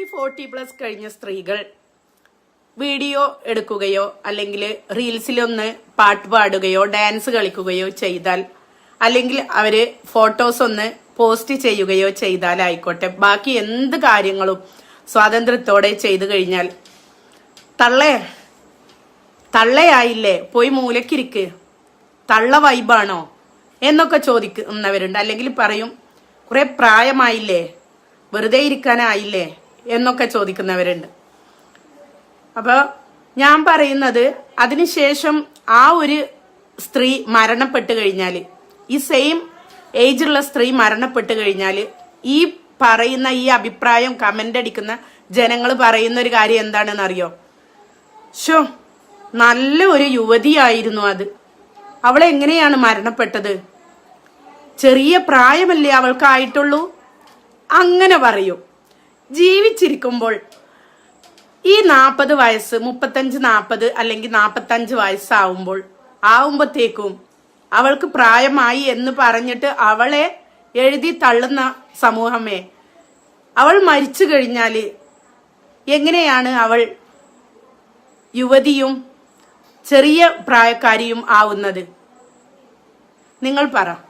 ഈ forty plus കഴിഞ്ഞ സ്ത്രീകൾ വീഡിയോ എടുക്കുകയോ അല്ലെങ്കിൽ റീൽസിലൊന്ന് പാട്ട് പാടുകയോ ഡാൻസ് കളിക്കുകയോ ചെയ്താൽ അല്ലെങ്കിൽ അവർ ഫോട്ടോസ് ഒന്ന് പോസ്റ്റ് ചെയ്യുകയോ ചെയ്താൽ ആയിക്കോട്ടെ. ബാക്കി എന്ത് കാര്യങ്ങളും സ്വാതന്ത്ര്യത്തോടെ ചെയ്തു കഴിഞ്ഞാൽ തള്ളേ തള്ളയായില്ലേ? പോയി മൂലക്കിരിക്ക്. തള്ള വൈബാണോ? എന്നൊക്കെ ചോദിക്കുന്നവരുണ്ട്. അല്ലെങ്കിൽ പറയും കുറെ പ്രായമായില്ലേ? വെറുതെ ഇരിക്കാനായില്ലേ? എന്നൊക്കെ ചോദിക്കുന്നവരുണ്ട്. അപ്പോൾ ഞാൻ പറയുന്നത് അതിനുശേഷം ആ ഒരു സ്ത്രീ മരണപ്പെട്ട് കഴിഞ്ഞാൽ ഈ സെയിം ഏജുള്ള സ്ത്രീ മരണപ്പെട്ട് കഴിഞ്ഞാൽ ഈ പറയുന്ന ഈ അഭിപ്രായം കമന്റ് അടിക്കുന്ന ജനങ്ങൾ പറയുന്ന ഒരു കാര്യം എന്താണെന്ന് അറിയോ ഷോ നല്ല ഒരു യുവതിയായിരുന്നു അത്. അവൾ എങ്ങനെയാണ് മരണപ്പെട്ടത്? ചെറിയ പ്രായമല്ലേ അവൾക്കായിട്ടുള്ളൂ? അങ്ങനെ പറയൂ. ജീവിച്ചിരിക്കുമ്പോൾ ഈ നാൽപ്പത് വയസ്സ് മുപ്പത്തഞ്ച് നാൽപ്പത് അല്ലെങ്കിൽ നാൽപ്പത്തഞ്ച് വയസ്സാവുമ്പോൾ ആവുമ്പോഴത്തേക്കും അവൾക്ക് പ്രായമായി എന്ന് പറഞ്ഞിട്ട് അവളെ എഴുതി തള്ളുന്ന സമൂഹമേ അവൾ മരിച്ചു കഴിഞ്ഞാൽ എങ്ങനെയാണ് അവൾ യുവതിയും ചെറിയ പ്രായക്കാരിയും ആവുന്നത്? നിങ്ങൾ പറ.